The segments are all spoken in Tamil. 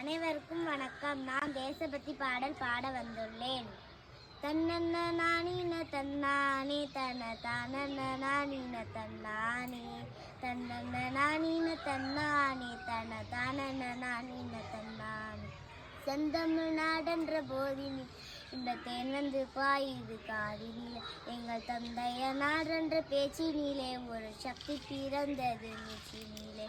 அனைவருக்கும் வணக்கம். நான் தேசபக்தி பாடல் பாட வந்துள்ளேன். தன்னன்ன நானின தன்னானே தன தானன்ன நானின தன்னானே தன்னன்ன நானின தன்னானே தன தானன்ன நானின தன்னானே. செந்தமிழ் நாடென்ற போதினி இந்த தேன் வந்து பாயுது காதினில். எங்கள் தந்தைய நாடென்ற பேச்சினிலே ஒரு சக்தி பிறந்தது நிச்சினிலே.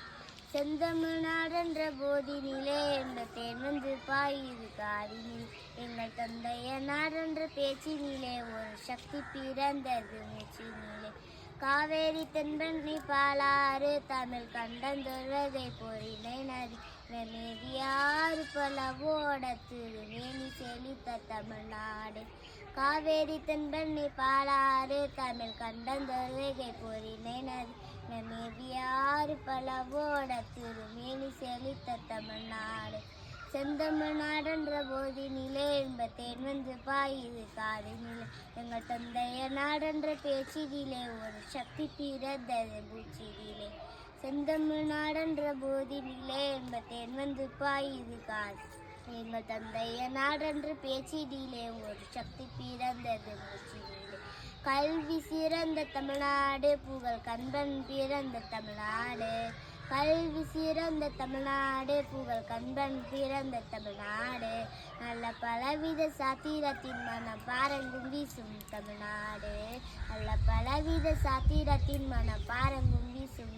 செந்தமிழ் நாடென்ற போதினிலே என்ற தேன் வந்து பாயுது காதினில் எங்கள் தந்தைய நாடென்ற பேச்சினிலே ஒரு சக்தி பிறந்தது மூச்சினிலே. காவேரி தென்பண்ணி பாலாறு தமிழ் கண்டந்தொருவதை பொறினை நதி. மேதியாறு பலவோட திருமேனி செழித்த தமிழ்நாடு. காவேரி தென்பண்ணி பாலாறு தமிழ் கண்டந்தொருவகை பொறினை நதி. மேதியாறு பலவோட திருமேனி செழித்த தமிழ்நாடு செந்தமிழ் நாடென்ற போதினிலே என்பத்தேன் வந்து பாயுது காதினிலே எங்கள் தந்தைய நாடென்ற பேச்சினிலே ஒரு சக்தி பிறந்தது பூச்சினிலே. செந்தமிழ் நாடென்ற போதினிலே என்பத்தேன் வந்து பாயுது காது. எங்கள் தந்தைய நாடென்ற பேச்சினிலே ஒரு சக்தி பிறந்தது மூச்சினிலே கல்வி சிறந்த தமிழ்நாடு புகழ் கண்பன் பிறந்த தமிழ்நாடு. கல்வி சிறந்த தமிழ்நாடு புகழ் கண்பன் பிறந்த தமிழ்நாடு. நல்ல பலவித சாத்திரத்தின் மனம் பாரங்கும் வீசும் தமிழ்நாடு. நல்ல பலவித சாத்திரத்தின் மனம் பாரங்கும் வீசும்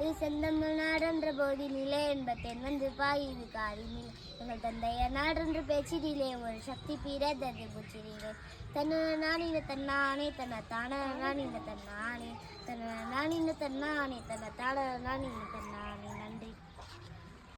இது செந்தமிழ் நாடென்ற போதினிலே என்பத்தென் வந்து பாயுது காதினிலே எங்கள் தந்தைய நாடென்று பேச்சினிலே ஒரு சக்தி பிறந்தது புச்சினிலே தன்ன நானின தன்னானே தன்ன தான நானின தன்னானே தன்ன நானின தன்னானே தன்ன தான நானின தன்னானே